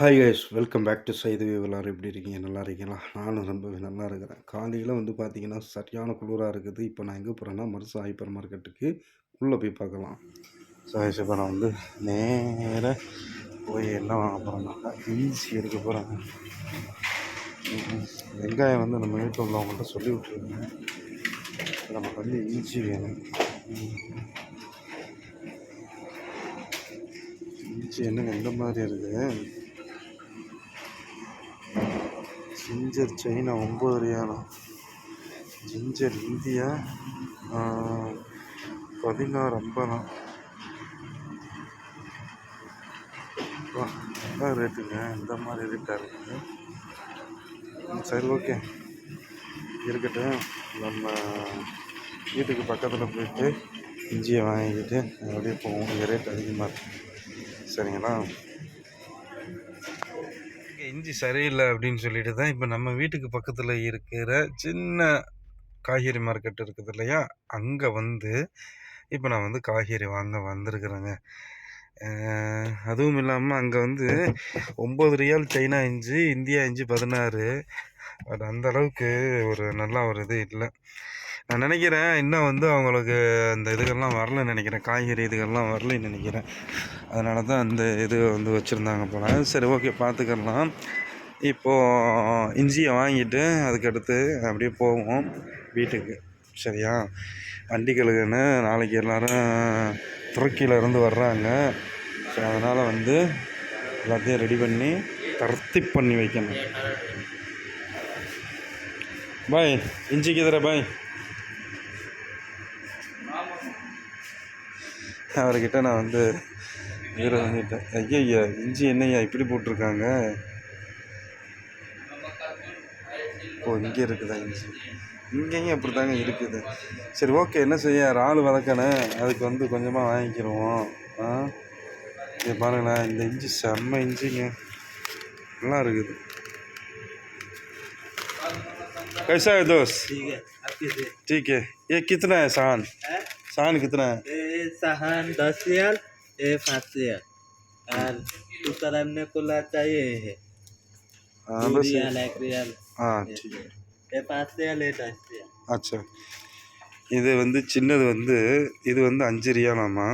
Hi guys welcome back to சைது எல்லாரும் எப்படி இருக்கீங்க? நல்லா இருக்கீங்களா? நானும் ரொம்பவே நல்லா இருக்கிறேன். காலையில் வந்து பார்த்தீங்கன்னா சரியான குளிராக இருக்குது. இப்போ நான் எங்கே போகிறேன்னா மருசா ஹைப்பர் மார்க்கெட்டுக்கு உள்ளே போய் பார்க்கலாம் ஸோ கைஸ் இப்போ நான் வந்து நேராக போய் என்ன வாங்க போகிறேன்னா ஈஸி எடுக்க போகிறேன் வெங்காயம் வந்து நம்ம வீட்டில் உள்ளவங்கள்ட்ட சொல்லி விட்டுருங்க. நமக்கு வந்து ஈஸி வேணும். ஈஸி என்னங்க? எந்த மாதிரி இருக்குது ஜிஞ்சர் சைனா ஒம்பது ரியாலா. ஜிஞ்சர் இந்தியா பதினாறு ஐம்பதா வா, என்ன ரேட்டுங்க? இந்த மாதிரி ரேட்டாக இருக்குது. சரி ஓகே. இருக்கட்டும். நம்ம வீட்டுக்கு பக்கத்தில் போயிட்டு இஞ்சியை வாங்கிக்கிட்டு அப்படியே போவோம் இங்கே ரேட் அதிகமாக இருக்குது சரிங்களா? இஞ்சி சரியில்லை அப்படின்னு சொல்லிட்டு தான் இப்போ நம்ம வீட்டுக்கு பக்கத்தில் இருக்கிற சின்ன காய்கறி மார்க்கெட் இருக்குது இல்லையா? அங்கே வந்து இப்போ நான் வந்து காய்கறி வாங்க வந்திருக்கிறேங்க. அதுவும் இல்லாமல் அங்கே வந்து ஒம்பது ரியால் சைனா இஞ்சி இந்தியா இஞ்சி பதினாறு. பட் அந்த அளவுக்கு ஒரு நல்லா ஒரு இது இல்லை. நான் நினைக்கிறேன் இன்னும் வந்து அவங்களுக்கு அந்த இதுகள்லாம் வரலன்னு நினைக்கிறேன். காய்கறி இதுகள்லாம் வரலைன்னு நினைக்கிறேன். அதனால தான் அந்த இது வந்து வச்சுருந்தாங்க போல். சரி ஓகே பார்த்துக்கலாம். இப்போது இஞ்சியை வாங்கிட்டு அதுக்கடுத்து அப்படியே போவோம் வீட்டுக்கு. சரியா? வண்டி கழுகுன்னு நாளைக்கு எல்லோரும் துருக்கியிலேருந்து வர்றாங்க. ஸோ அதனால் வந்து எல்லாத்தையும் ரெடி பண்ணி தர்த்தி பண்ணி வைக்கணும். பாய் இஞ்சிக்கு தர பாய் அவர்கிட்ட நான் வந்து இதில் வந்துட்டேன் ஐயா இஞ்சி என்னய்யா இப்படி போட்டிருக்காங்க ஓ இங்கே இருக்குதா இஞ்சி இங்கேயும் அப்படி தாங்க இருக்குது சரி ஓகே என்ன செய்ய இறால் வதக்கணும் அதுக்கு வந்து கொஞ்சமாக வாங்கிக்கிடுவோம் ஆ இங்கே பாருங்களேன் இந்த இஞ்சி செம்ம இஞ்சிங்க நல்லா இருக்குது कैसा है दोस्त ठीक है आपके से ठीक है ये कितना है साहन है? साहन कितना है সাহান দশ রিয়াল এ পাঁচ রিয়াল আর দুটার এমনি কোলা চাই এ রিয়াল এক রিয়াল হ্যাঁ ঠিক এ পাঁচ রিয়াল এ இது வந்து சின்னது வந்து இது வந்து அஞ்சு ரியாலாமா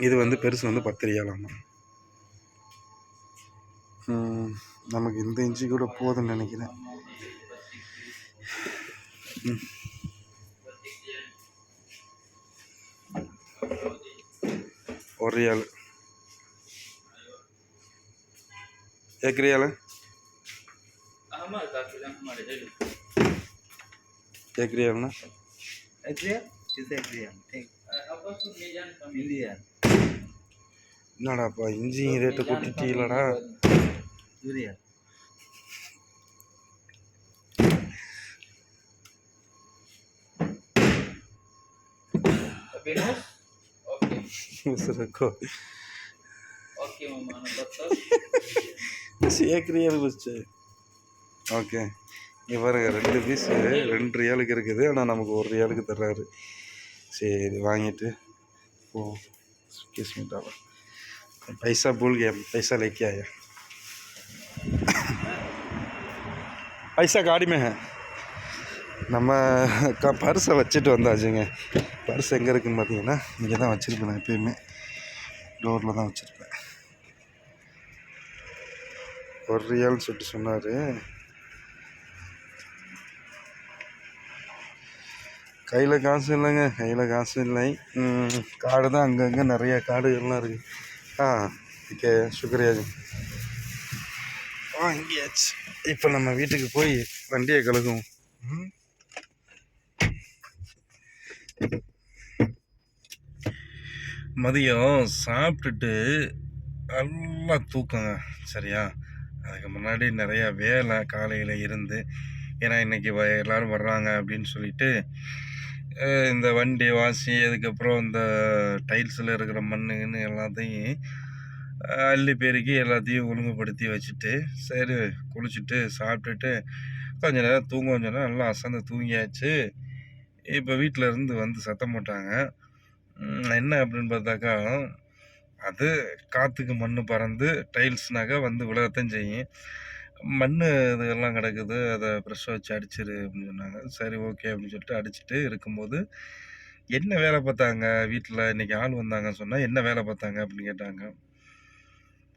இது வந்து பெருசு வந்து பத்து ரியாலாமா நமக்கு இந்த இன்ச்சு கூட போதும்னு நினைக்கிறேன் ம் ஒரு ரியால் ஏக்கு ரியால் ஏக்கு ரியால்னா என்னடாப்பா இஞ்சி ரேட்டு கூட்டிட்டீங்களடா யூரியா Venus बस रखो ओके मामा बस एक रियाल बस ஓகே இங்கே பாருங்க ரெண்டு பீஸ் ரெண்டு ரியாலுக்கு இருக்குது ஆனால் நமக்கு ஒரு ரியாலுக்கு தர்றாரு சரி வாங்கிட்டு ஓ किस में डाला पैसा भूल गया पैसा लेके आया पैसा गाड़ी में है நம்ம க பர்ஸை வச்சுட்டு வந்தாச்சுங்க பர்ஸ் எங்கே இருக்குன்னு பார்த்தீங்கன்னா இங்கே தான் வச்சுருப்பேன் நான் எப்பயுமே. டோரில் தான் வச்சுருப்பேன். ஒரு ரியால்னு சொல்லிட்டு சொன்னார். கையில் காசு இல்லைங்க கையில் காசு இல்லை. காடு தான் அங்கங்கே நிறைய காடுகள்லாம் இருக்குது ஆ ஓகே சுக்ரியாஜி வாங்கியாச்சு. இப்போ நம்ம வீட்டுக்கு போய் வண்டியை கழுகுவோம் ம். மதியம் சாப்பிட்டுட்டு நல்லா தூக்கங்க சரியா? அதுக்கு முன்னாடி நிறையா வேலை காலையில் இருந்து ஏன்னா இன்றைக்கி வ எல்லோரும் வர்றாங்க அப்படின்னு சொல்லிட்டு இந்த வண்டி வாசி அதுக்கப்புறம் இந்த டைல்ஸில் இருக்கிற மண்ணுன்னு எல்லாத்தையும் அள்ளி பெருக்கி எல்லாத்தையும் ஒழுங்குபடுத்தி வச்சுட்டு சரி குளிச்சுட்டு சாப்பிட்டுட்டு கொஞ்ச நேரம் தூங்க கொஞ்ச நேரம் நல்லா அசந்து தூங்கியாச்சு. இப்போ வீட்டில் இருந்து வந்து சத்தம் போட்டாங்க. என்ன அப்படின்னு பார்த்தாக்கா அது காற்றுக்கு மண் பறந்து டைல்ஸ்னாக்கா வந்து விழத்தான் செய்யும். மண் இதெல்லாம் கிடக்குது அதை ப்ரெஷ்ஷை வச்சு அடிச்சிரு அப்படின்னு சொன்னாங்க. சரி ஓகே அப்படின்னு சொல்லிட்டு அடிச்சுட்டு இருக்கும்போது என்ன வேலை பார்த்தாங்க வீட்டில் இன்றைக்கி ஆள் வந்தாங்கன்னு சொன்னால் என்ன வேலை பார்த்தாங்க அப்படின்னு கேட்டாங்க.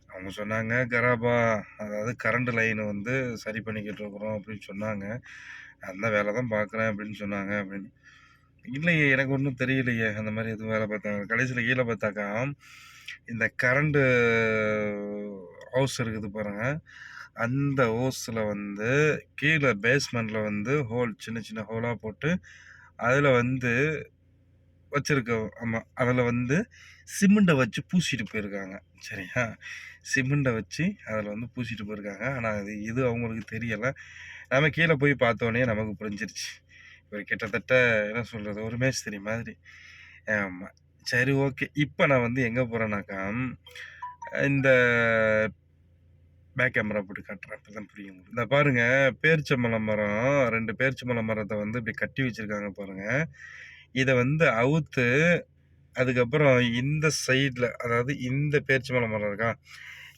அவங்க சொன்னாங்க கராபா அதாவது கரண்ட் லைன் வந்து சரி பண்ணிக்கிட்டு இருக்கிறோம் அப்படின்னு சொன்னாங்க. அந்த வேலை தான் பார்க்குறேன் அப்படின்னு சொன்னாங்க அப்படின்னு. இல்லையே எனக்கு ஒன்றும் தெரியலையே. அந்த மாதிரி எதுவும் வேலை பார்த்தாங்க. கடைசியில் கீழே பார்த்தாக்கா இந்த கரண்ட்டு ஹவுஸ் இருக்குது பாருங்க. அந்த ஹோஸில் வந்து கீழே பேஸ்மெண்ட்டில் வந்து ஹோல் சின்ன சின்ன ஹோலாக போட்டு அதில் வந்து வச்சுருக்கோம் ஆமாம் அதில் வந்து சிமெண்ட்டை வச்சு பூசிட்டு போயிருக்காங்க. சரியா? சிமெண்ட்டை வச்சு அதில் வந்து பூசிட்டு போயிருக்காங்க. ஆனால் அது இது அவங்களுக்கு தெரியலை. நம்ம கீழே போய் பார்த்தோன்னே நமக்கு புரிஞ்சிருச்சு. ஒரு கிட்டத்தட்ட என்ன சொல்கிறது ஒரு மேஸ்திரி மாதிரி. ஆமாம் சரி ஓகே. இப்போ நான் வந்து எங்கே போகிறேன்னாக்கா இந்த பேக் கேமரா போட்டு காட்டுறேன். அப்போ தான் புரியும் உங்களுக்கு. இந்த பாருங்கள் பேரிச்சம்பழம் மரம் ரெண்டு பேரிச்சம்பழம் மரத்தை வந்து இப்படி கட்டி வச்சுருக்காங்க பாருங்கள் இதை வந்து அவுத்து அதுக்கப்புறம் இந்த சைடில் அதாவது இந்த பேரிச்சம்பழம் மரம் இருக்கா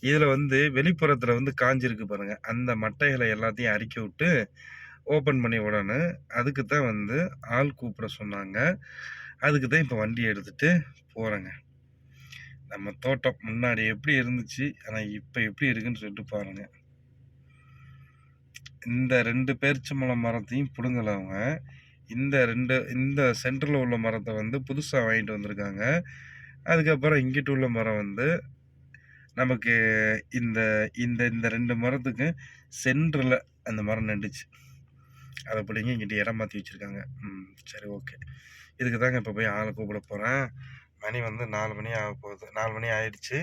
இதில் வந்து வெளிப்புறத்தில் வந்து காஞ்சிருக்கு பாருங்கள் அந்த மட்டைகளை எல்லாத்தையும் அரிக்க விட்டு ஓப்பன் பண்ணி உடனே அதுக்கு தான் வந்து ஆள் கூப்பிட சொன்னாங்க. அதுக்கு தான் இப்போ வண்டி எடுத்துகிட்டு போகிறேங்க நம்ம தோட்டம் முன்னாடி எப்படி இருந்துச்சு ஆனால் இப்போ எப்படி இருக்குன்னு சொல்லிட்டு பாருங்கள் இந்த ரெண்டு பேரிச்சம்பழம் மரத்தையும் பிடுங்கல அவங்க. இந்த ரெண்டு இந்த சென்டரில் உள்ள மரத்தை வந்து புதுசாக வாங்கிட்டு வந்திருக்காங்க. அதுக்கப்புறம் இங்கிட்டு உள்ள மரம் வந்து நமக்கு இந்த இந்த இந்த ரெண்டு மரத்துக்கு சென்டரில் அந்த மரம் நண்டுச்சு அதை பிடிங்க இங்கிட்ட இடம் மாற்றி வச்சுருக்காங்க. ம் சரி ஓகே. இதுக்கு தாங்க இப்போ போய் ஆளை கூப்பிட போகிறேன் மணி வந்து நாலு மணி ஆக போகுது. நாலு மணி ஆயிடுச்சு.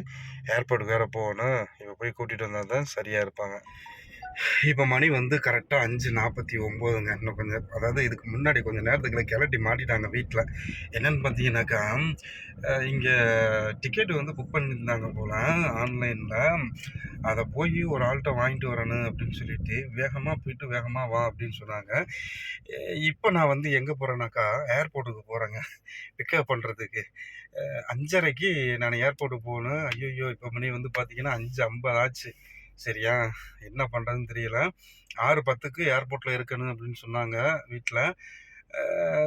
ஏர்போர்ட்டுக்கு வேறு போகணும். இப்போ போய் கூட்டிகிட்டு வந்தால் தான் சரியாக இருப்பாங்க. இப்போ மணி வந்து கரெக்டாக அஞ்சு நாற்பத்தி ஒம்போதுங்க. இன்னும் கொஞ்சம் அதாவது இதுக்கு முன்னாடி கொஞ்சம் நேரத்துக்குள்ள கிளட்டி மாட்டிட்டாங்க வீட்டில் என்னென்னு பார்த்தீங்கன்னாக்கா இங்கே டிக்கெட்டு வந்து புக் பண்ணியிருந்தாங்க போல் ஆன்லைனில். அதை போய் ஒரு ஆள்கிட்ட வாங்கிட்டு வரணும் அப்படின்னு சொல்லிட்டு வேகமாக போயிட்டு வேகமாக வா அப்படின்னு சொன்னாங்க. இப்போ நான் வந்து எங்கே போகிறேன்னாக்கா ஏர்போர்ட்டுக்கு போகிறேங்க பிக்கப் பண்ணுறதுக்கு அஞ்சரைக்கு நான் ஏர்போர்ட்டுக்கு போகணும். ஐயோ இப்போ மணி வந்து பார்த்தீங்கன்னா அஞ்சு ஐம்பது ஆச்சு. சரியா? என்ன பண்ணுறதுன்னு தெரியல. ஆறு பத்துக்கு ஏர்போர்ட்டில் இருக்கணும் அப்படின்னு சொன்னாங்க வீட்டில்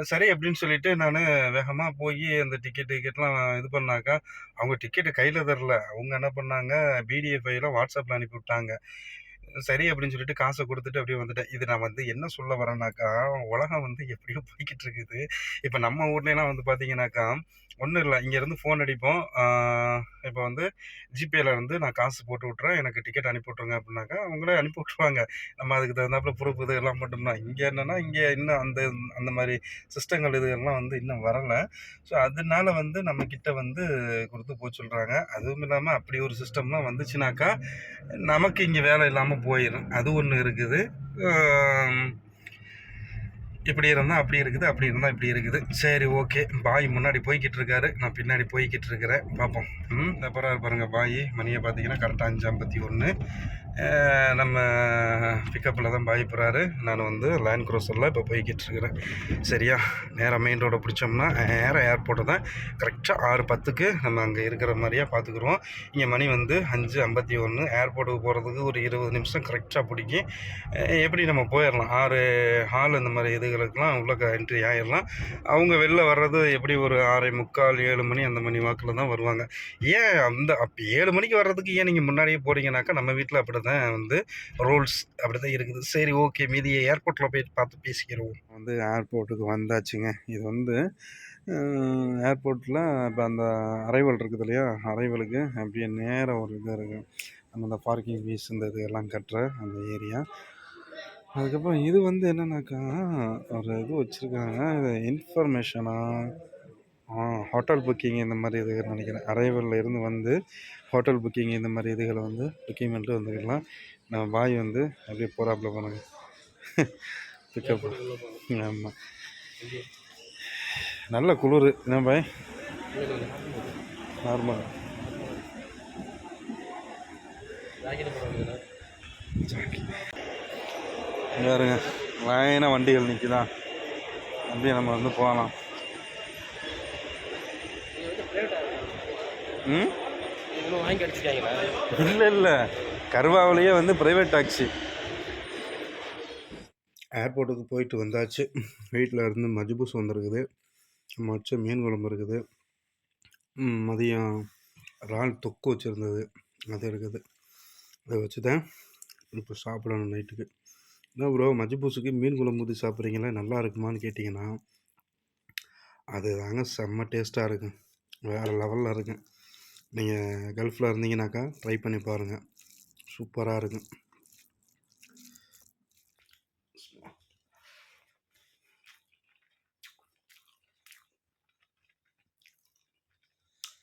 சரி அப்படின்னு சொல்லிட்டு நான் வேகமாக போய் அந்த டிக்கெட் டிக்கெட்லாம் இது பண்ணாக்கா அவங்க டிக்கெட்டு கையில் தரல. அவங்க என்ன பண்ணாங்க பிடிஎஃப் ஃபைலாம் வாட்ஸ்அப்பில் அனுப்பி விட்டாங்க சரி அப்படின்னு சொல்லிட்டு காசை கொடுத்துட்டு அப்படியே வந்துட்டேன். இது நான் வந்து என்ன சொல்ல வரேன்னாக்கா உலகம் வந்து எப்படியோ போய்கிட்டு இருக்குது. இப்போ நம்ம ஊர்லலாம் வந்து பார்த்தீங்கன்னாக்கா ஒன்றும் இல்லை. இங்கேருந்து ஃபோன் அடிப்போம். இப்போ வந்து ஜிபேல இருந்து நான் காசு போட்டு விட்றேன் எனக்கு டிக்கெட் அனுப்பி விட்ருங்க அப்படின்னாக்கா அவங்களே அனுப்பி விட்ருவாங்க நம்ம அதுக்கு தகுந்தாப்புல ப்ரூஃப் இது எல்லாம் மட்டும்தான் இங்கே என்னென்னா இங்கே இன்னும் அந்த அந்த மாதிரி சிஸ்டங்கள் இதுகள்லாம் வந்து இன்னும் வரலை. ஸோ அதனால வந்து நம்ம கிட்ட வந்து கொடுத்து போக சொல்கிறாங்க அதுவும் இல்லாமல் அப்படி ஒரு சிஸ்டம்லாம் வந்துச்சுனாக்கா நமக்கு இங்கே வேலை இல்லாமல் போயிடும் அது ஒன்று இருக்குது. இப்படி இருந்தால் அப்படி இருக்குது அப்படி இருந்தால் இப்படி இருக்குது. சரி ஓகே. பாய் முன்னாடி போய்கிட்டு இருக்காரு. நான் பின்னாடி போய்கிட்டு இருக்கிறேன். பார்ப்போம் ம் அப்புறம் பாருங்கள் பாய். மணியை பார்த்தீங்கன்னா கரெக்டாக அஞ்சு ஐம்பத்தி ஒன்று நம்ம பிக்கப்பில் தான் பாய்ப்புறாரு நான் வந்து லேண்ட் க்ரோஸரில் இப்போ போய்கிட்டு இருக்கிறேன். சரியா? நேராக மெயின் ரோடை பிடிச்சோம்னா நேராக ஏர்போர்ட்டு தான் கரெக்டாக ஆறு பத்துக்கு நம்ம அங்கே இருக்கிற மாதிரியாக பார்த்துக்குருவோம் இங்கே மணி வந்து அஞ்சு ஐம்பத்தி ஒன்று ஏர்போர்ட்டுக்கு போகிறதுக்கு ஒரு இருபது நிமிஷம் கரெக்டாக பிடிக்கும் எப்படி நம்ம போயிடலாம் ஆறு ஹால் இந்த மாதிரி இதுகளுக்கெல்லாம் உள்ள என்ட்ரி ஆகிடலாம் அவங்க வெளில வர்றது எப்படி ஒரு ஆறே முக்கால் ஏழு மணி அந்த மணி வாக்கில் தான் வருவாங்க. ஏன் அந்த அப்போ ஏழு மணிக்கு வர்றதுக்கு ஏன் நீங்கள் முன்னாடியே போகிறீங்கனாக்கா நம்ம வீட்டில் அப்படி தான் வந்து ரூல்ஸ் அப்படி தான் இருக்குது. சரி ஓகே. மீதியை ஏர்போர்ட்டில் போய் பார்த்து பேசிக்கிறோம். வந்து ஏர்போர்ட்டுக்கு வந்தாச்சுங்க. இது வந்து ஏர்போர்ட்டில் இப்போ அந்த அரைவல் இருக்குது இல்லையா? அரைவலுக்கு அப்படியே நேராக ஒரு இது இருக்குது நம்ம அந்த பார்க்கிங் ஃபீஸ் இந்த இது எல்லாம் கட்டுற அந்த ஏரியா. அதுக்கப்புறம் இது வந்து என்னென்னாக்கா ஒரு இது வச்சுருக்காங்க. இன்ஃபர்மேஷனாக ஹோட்டல் புக்கிங் இந்த மாதிரி இதுகள் நினைக்கிறேன். அரைவலில் இருந்து வந்து ஹோட்டல் புக்கிங் இந்த மாதிரி இதுகளை வந்து புக்கிங் பண்ணிட்டு வந்துக்கலாம். நம்ம பாய் வந்து அப்படியே போகிறாப்புல போனாங்க பிக்கப் ஆமாம் நல்ல குளிர். என்ன பாய்? நார்மல் பாருங்க. லைனாக வண்டிகள் நிற்குதா அப்படியே நம்ம வந்து போகலாம். ம்? வாங்கி அடிச்சிட்டாங்களா இல்லை இல்லை. கருவாவிலேயே வந்து ப்ரைவேட் டாக்ஸி ஏர்போர்ட்டுக்கு போயிட்டு வந்தாச்சு. வீட்டில் இருந்து மஜ்பூஸ் வந்திருக்குது. மச்ச மீன் குழம்பு இருக்குது. ம், மதியம் இறால் தொக்கு வச்சுருந்தது. அது இருக்குது. அதை வச்சு தான் இப்போ சாப்பிடணும் நைட்டுக்கு. என்ன ப்ரோ மஜ்பூஸுக்கு மீன் குழம்பு ஊற்றி சாப்பிட்றீங்களா? நல்லா இருக்குமான்னு கேட்டிங்கன்னா அது தாங்க செம்ம டேஸ்ட்டாக இருக்கும். வேறு லெவலில் இருக்கும். நீங்கள் கல்ஃபில் இருந்தீங்கன்னாக்கா ட்ரை பண்ணி பாருங்கள் சூப்பராக இருக்கும்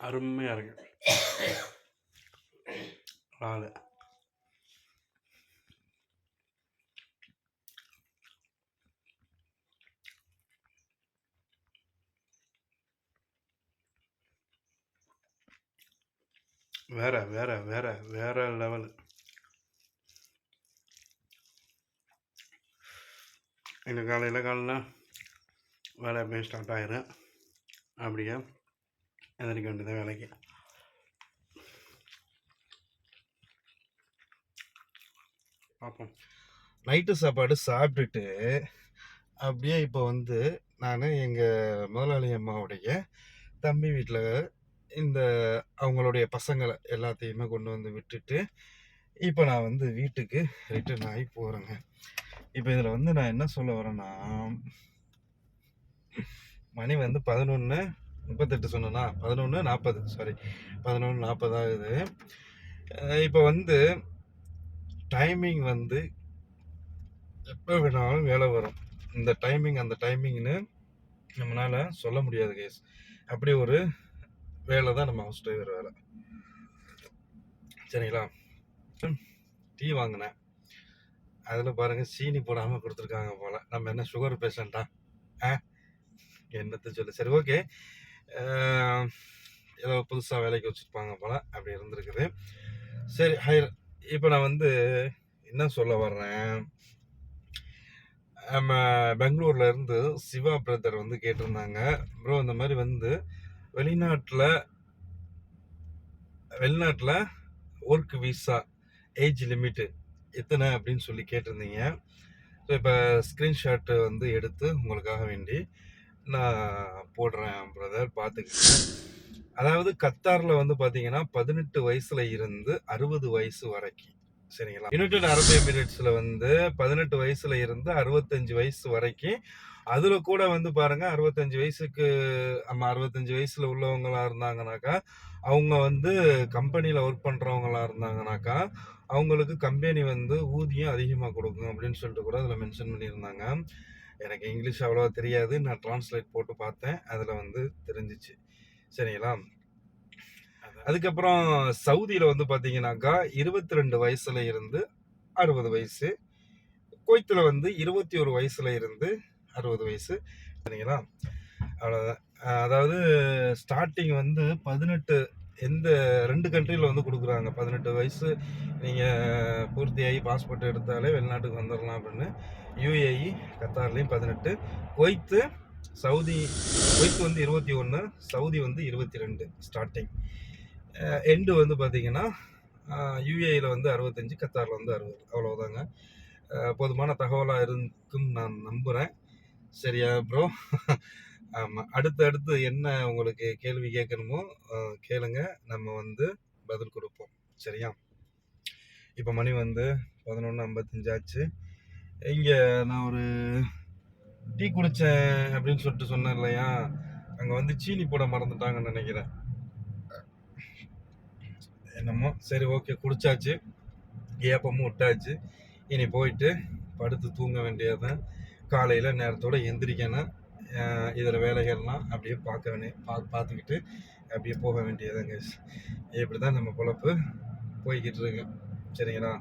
அருமையாக இருக்கு. இறால் வேற வேற வேற வேற லெவல் இன்னும் காலையில் காலைல வேலை எப்பயும் ஸ்டார்ட் ஆயிரும். அப்படியே எந்திரிக்க வேண்டியதான் வேலைக்கு. பார்ப்போம். நைட்டு சாப்பாடு சாப்பிட்டுட்டு அப்படியே இப்போ வந்து நான் எங்கள் முதலாளி அம்மாவுடைய தம்பி வீட்டில் இந்த அவங்களுடைய பசங்களை எல்லாத்தையுமே கொண்டு வந்து விட்டுட்டு இப்போ நான் வந்து வீட்டுக்கு ரிட்டர்ன் ஆகி போகிறேங்க இப்போ இதில் வந்து நான் என்ன சொல்ல வரேன்னா மணி வந்து பதினொன்று முப்பத்தெட்டு சொன்னேன்னா பதினொன்று நாற்பது சாரி பதினொன்று நாற்பது ஆகுது. இப்போ வந்து டைமிங் வந்து எப்போ வேணாலும் வேலை வரும். இந்த டைமிங் அந்த டைமிங்னு நம்மளால் சொல்ல முடியாது கேஸ் அப்படி ஒரு வேலை தான் நம்ம ஹவுஸ் டிரைவர் வேலை. சரிங்களா? டீ வாங்கினேன். அதில் பாருங்கள் சீனி போடாமல் கொடுத்துருக்காங்க போல். நம்ம என்ன சுகர் பேஷண்ட்டா ஆ? என்னத்தை சொல்லு. சரி ஓகே ஏதோ புதுசாக வேலைக்கு வச்சுருப்பாங்க போல். அப்படி இருந்திருக்குது. சரி ஹைர் இப்போ நான் வந்து என்ன சொல்ல வர்றேன்? நம்ம பெங்களூர்ல இருந்து சிவா பிரதர் வந்து கேட்டிருந்தாங்க. ப்ரோ இந்த மாதிரி வந்து வெளிநாட்டில் வெளிநாட்டில் ஒர்க் விசா ஏஜ் லிமிட்டு எத்தனை அப்படின்னு சொல்லி கேட்டிருந்தீங்க. ஸோ இப்போ ஸ்க்ரீன்ஷாட்டு வந்து எடுத்து உங்களுக்காக வேண்டி நான் போடுறேன் பிரதர் பார்த்துக்கங்க. அதாவது கத்தாரில் வந்து பார்த்தீங்கன்னா பதினெட்டு வயசில் இருந்து அறுபது வயசு வரைக்கும். சரிங்களா? யுனைடெட் அரபு எமிரேட்ஸில் வந்து பதினெட்டு வயசில் இருந்து அறுபத்தஞ்சு வயசு வரைக்கும் அதில் கூட வந்து பாருங்க அறுபத்தஞ்சு வயசுக்கு நம்ம அறுபத்தஞ்சு வயசுல உள்ளவங்களா இருந்தாங்கனாக்கா அவங்க வந்து கம்பெனியில் ஒர்க் பண்ணுறவங்களா இருந்தாங்கனாக்கா அவங்களுக்கு கம்பெனி வந்து ஊதியம் அதிகமாக கொடுக்கும் அப்படின்னு சொல்லிட்டு கூட அதில் மென்ஷன் பண்ணியிருந்தாங்க. எனக்கு இங்கிலீஷ் அவ்வளோவா தெரியாது. நான் டிரான்ஸ்லேட் போட்டு பார்த்தேன். அதில் வந்து தெரிஞ்சிச்சு. சரிங்களா? அதுக்கப்புறம் சவுதியில் வந்து பார்த்தீங்கன்னாக்கா இருபத்தி ரெண்டு வயசுல இருந்து அறுபது வயசு குவைத்தில் வந்து இருபத்தி ஒரு வயசுல இருந்து அறுபது வயசு சரிங்களா அவ்வளோதான் அதாவது ஸ்டார்டிங் வந்து பதினெட்டு எந்த ரெண்டு கண்ட்ரியில் வந்து கொடுக்குறாங்க. பதினெட்டு வயசு நீங்கள் பூர்த்தியாகி பாஸ்போர்ட் எடுத்தாலே வெளிநாட்டுக்கு வந்துடலாம் அப்படின்னு. யூஏஇ கத்தார்லேயும் பதினெட்டு. குவைத்து சவுதி கொய்த்து வந்து இருபத்தி ஒன்று சவுதி வந்து இருபத்தி ரெண்டு ஸ்டார்டிங் எண்டு வந்து பார்த்தீங்கன்னா யூஏயில் வந்து அறுபத்தஞ்சு கத்தாரில் வந்து அறுபது. அவ்வளோதாங்க போதுமான தகவலாக இருக்கும் நான் நம்புகிறேன் சரியா ப்ரோ ஆமாம் அடுத்து அடுத்து என்ன உங்களுக்கு கேள்வி கேட்கணுமோ கேளுங்க. நம்ம வந்து பதில் கொடுப்போம். சரியா? இப்போ மணி வந்து பதினொன்று ஐம்பத்தஞ்சு ஆச்சு. இங்கே நான் ஒரு டீ குடித்தேன் அப்படின்னு சொல்லிட்டு சொன்னேன் இல்லையா? அங்கே வந்து சீனி போட மறந்துட்டாங்கன்னு நினைக்கிறேன். என்னமோ? சரி ஓகே குடிச்சாச்சு. ஏப்பமும் விட்டாச்சு. இனி போயிட்டு படுத்து தூங்க வேண்டியதுதான். காலையில் நேரத்தோட எந்திரிக்கணும். இதில் வேலைகள்லாம் அப்படியே பார்க்க வேண்டிய பா பார்த்துக்கிட்டு அப்படியே போக வேண்டியதுங்க இப்படி தான் நம்ம பொழப்பு போய்கிட்டு இருக்கு. சரிங்களா?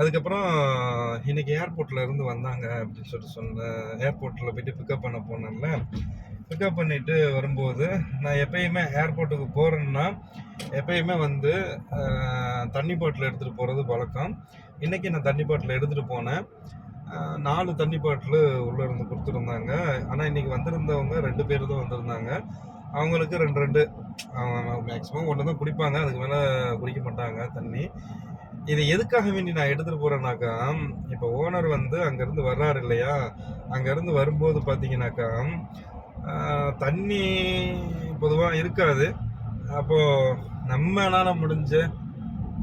அதுக்கப்புறம் இன்றைக்கி ஏர்போர்ட்டில் இருந்து வந்தாங்க அப்படின்னு சொல்லிட்டு சொன்ன ஏர்போர்ட்டில் போயிட்டு பிக்கப் பண்ண போனேன்ல. பிக்கப் பண்ணிட்டு வரும்போது நான் எப்பயுமே ஏர்போர்ட்டுக்கு போகிறேன்னா எப்பயுமே வந்து தண்ணி பாட்டில் எடுத்துகிட்டு போகிறது பழக்கம். இன்றைக்கி நான் தண்ணி பாட்டில் எடுத்துகிட்டு போனேன். நாலு தண்ணி பாட்டில் உள்ளே இருந்து கொடுத்துருந்தாங்க. ஆனால் இன்றைக்கி வந்திருந்தவங்க ரெண்டு பேர் தான் வந்திருந்தாங்க. அவங்களுக்கு ரெண்டு ரெண்டு. மேக்ஸிமம் ஒன்று தான் குடிப்பாங்க. அதுக்கு மேலே குடிக்க மாட்டாங்க தண்ணி. இதை எதுக்காக வேண்டி நான் எடுத்துகிட்டு போகிறேன்னாக்கா இப்போ ஓனர் வந்து அங்கேருந்து வர்றாரு இல்லையா? அங்கேருந்து வரும்போது பார்த்தீங்கன்னாக்கா தண்ணி பொதுவாக இருக்காது. அப்போது நம்மளால் முடிஞ்ச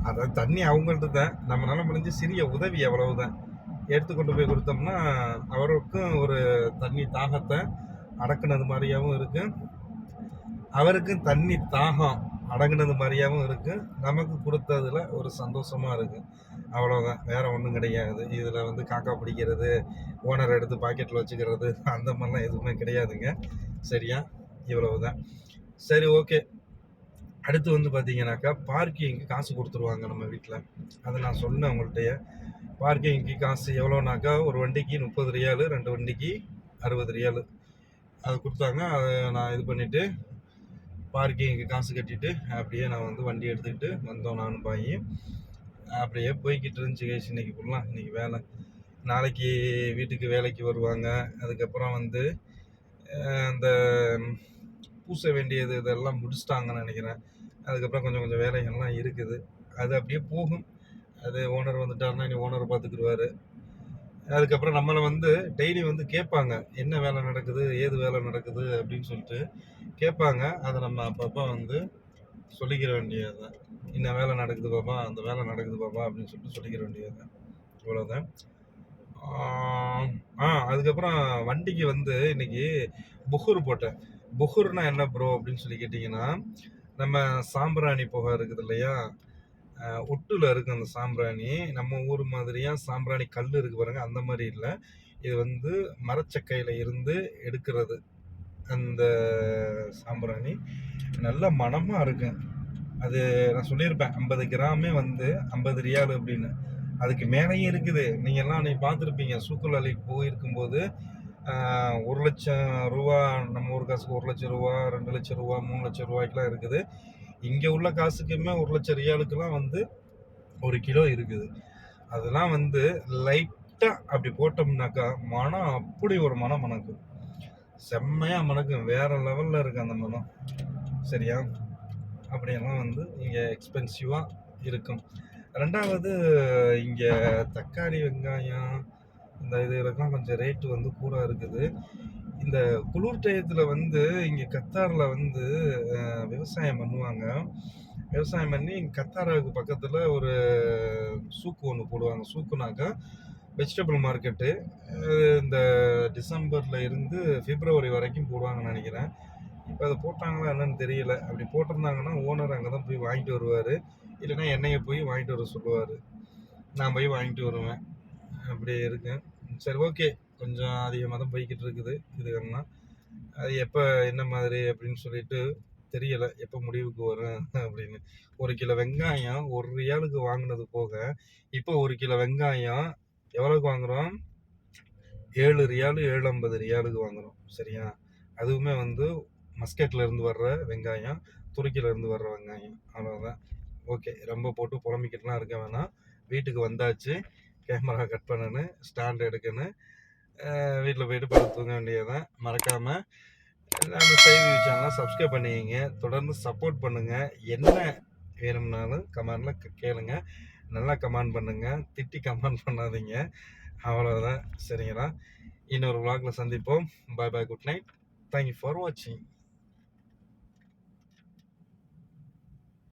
அதாவது தண்ணி அவங்கள்ட்ட தான். நம்மளால் முடிஞ்ச சிறிய உதவி அவ்வளவுதான். எடுத்து கொண்டு போய் கொடுத்தோம்னா அவருக்கும் ஒரு தண்ணி தாகத்தை அடக்குனது மாதிரியாவும் இருக்கு. அவருக்கும் தண்ணி தாகம் அடங்குனது மாதிரியாவும் இருக்கு. நமக்கு கொடுத்ததுல ஒரு சந்தோஷமா இருக்கு. அவ்வளோதான் வேற ஒன்றும் கிடையாது. இதில் வந்து காக்கா பிடிக்கிறது ஓனர் எடுத்து பாக்கெட்டில் வச்சுக்கிறது அந்த மாதிரிலாம் எதுவுமே கிடையாதுங்க. சரியா? இவ்வளவுதான். சரி ஓகே. அடுத்து வந்து பார்த்தீங்கன்னாக்கா பார்க்கிங்க்கு காசு கொடுத்துருவாங்க நம்ம வீட்டில் அதை நான் சொன்னேன் உங்கள்கிட்டயே. பார்க்கிங்க்கு காசு எவ்வளோனாக்கா ஒரு வண்டிக்கு முப்பது ரியாலு ரெண்டு வண்டிக்கு அறுபது ரியாலு. அது கொடுத்தாங்க. அதை நான் இது பண்ணிவிட்டு பார்க்கிங்க்கு காசு கட்டிட்டு அப்படியே நான் வந்து வண்டி எடுத்துக்கிட்டு வந்தோம் நானும் பாய் அப்படியே போய்கிட்டு இருந்துச்சு கேஸ் இன்றைக்கி ஃபுல்லாக இன்றைக்கி வேலை. நாளைக்கு வீட்டுக்கு வேலைக்கு வருவாங்க. அதுக்கப்புறம் வந்து அந்த பூச வேண்டியது இதெல்லாம் முடிச்சிட்டாங்கன்னு நினைக்கிறேன். அதுக்கப்புறம் கொஞ்சம் கொஞ்சம் வேலைகள்லாம் இருக்குது. அது அப்படியே போகும். அது ஓனர் வந்துட்டாருன்னா இனி ஓனர் பார்த்துக்குருவாரு அதுக்கப்புறம் நம்மளை வந்து டெய்லி வந்து கேட்பாங்க என்ன வேலை நடக்குது ஏது வேலை நடக்குது அப்படின்னு சொல்லிட்டு கேட்பாங்க. அதை நம்ம அப்பப்போ வந்து சொல்லிக்கிற வேண்டியது தான் இன்ன வேலை நடக்குது பாப்பா அந்த வேலை நடக்குது பாப்பா அப்படின்னு சொல்லிட்டு சொல்லிக்கிற வேண்டியது தான் இவ்வளோதான் ஆ அதுக்கப்புறம் வண்டிக்கு வந்து இன்னைக்கு புகூர் போட்டேன். புகூர்னா என்ன ப்ரோ அப்படின்னு சொல்லி கேட்டிங்கன்னா நம்ம சாம்பிராணி புகை இருக்குது இல்லையா? ஒட்டுல இருக்கு அந்த சாம்பிராணி. நம்ம ஊர் மாதிரியா சாம்பிராணி கல் இருக்கு பாருங்க அந்த மாதிரி இல்லை. இது வந்து மரச்சக்கையில இருந்து எடுக்கிறது அந்த சாம்பிராணி. நல்ல மனமாக இருக்கு. அது நான் சொல்லியிருப்பேன் ஐம்பது கிராமே வந்து ஐம்பது ரியால் அப்படின்னு. அதுக்கு மேலேயே இருக்குது. நீங்கள் எல்லாம் நீ பார்த்துருப்பீங்க. சூக்குல் அலிக்கு போயிருக்கும்போது ஒரு லட்சம் ரூபா நம்ம ஊர் காசுக்கு ஒரு லட்சம் ரூபா ரெண்டு லட்சம் ரூபா மூணு லட்சம் ரூபாய்க்குலாம் இருக்குது. இங்கே உள்ள காசுக்குமே ஒரு லட்சம் ரியாலுக்கெல்லாம் வந்து ஒரு கிலோ இருக்குது. அதெல்லாம் வந்து லைட்டாக அப்படி போட்டோம்னாக்கா மனம் அப்படி ஒரு மனம் மணக்கும். செம்மையாக மணக்கும். வேற லெவலில் இருக்கு அந்த மனம். சரியா? அப்படியெல்லாம் வந்து இங்கே எக்ஸ்பென்சிவாக இருக்கும். ரெண்டாவது இங்கே தக்காளி வெங்காயம் இந்த இதுகளுக்கெல்லாம் கொஞ்சம் ரேட்டு வந்து கூட இருக்குது. இந்த குளிர் டயத்தில் வந்து இங்கே கத்தாரில் வந்து விவசாயம் பண்ணுவாங்க. விவசாயம் பண்ணி கத்தாராவுக்கு பக்கத்தில் ஒரு சூக்கு ஒன்று போடுவாங்க. சூக்குனாக்கா வெஜிடபிள் மார்க்கெட்டு இந்த டிசம்பரில் இருந்து பிப்ரவரி வரைக்கும் போடுவாங்கன்னு நினைக்கிறேன். இப்போ அதை போட்டாங்களா என்னன்னு தெரியல. அப்படி போட்டிருந்தாங்கன்னா ஓனர் அங்கே தான் போய் வாங்கிட்டு வருவார். இல்லைன்னா என்னையை போய் வாங்கிட்டு வர சொல்லுவார். நான் போய் வாங்கிட்டு வருவேன். அப்படி இருக்கேன். சரி ஓகே கொஞ்சம் அதிகமாக தான் போய்கிட்டு இருக்குது இதுகள்லாம். அது எப்போ என்ன மாதிரி அப்படின்னு சொல்லிட்டு தெரியலை. எப்போ முடிவுக்கு வரும் அப்படின்னு. ஒரு கிலோ வெங்காயம் ஒரு ரியாலுக்கு வாங்கினது போக இப்போ ஒரு கிலோ வெங்காயம் எவ்வளோக்கு வாங்குகிறோம் ஏழு ரியாலு ஏழு ஐம்பது ரியாலுக்கு வாங்குறோம். சரியா? அதுவுமே வந்து மஸ்கெட்ல இருந்து வர்ற வெங்காயம் துருக்கியில இருந்து வர்ற வெங்காயம். அவ்வளோதான் ஓகே ரொம்ப போட்டு புலம்பிக்கிட்டுலாம் இருக்க வேணாம். வீட்டுக்கு வந்தாச்சு. கேமரா கட் பண்ணணும் ஸ்டாண்ட் எடுக்கணும் வீட்டில் போயிட்டு படுத்து தூங்க வேண்டியதான் மறக்காமல் நம்ம செய்தி சேனலை சப்ஸ்கிரைப் பண்ணிக்கிங்க. தொடர்ந்து சப்போர்ட் பண்ணுங்கள் என்ன வேணும்னாலும் கமெண்டில் கேளுங்க. நல்லா கமெண்ட் பண்ணுங்கள் திட்டி கமெண்ட் பண்ணாதீங்க. அவ்வளோதான் சரிங்களா? இன்னொரு விளாகில் சந்திப்போம். Bye bye good night thank you for வாட்சிங்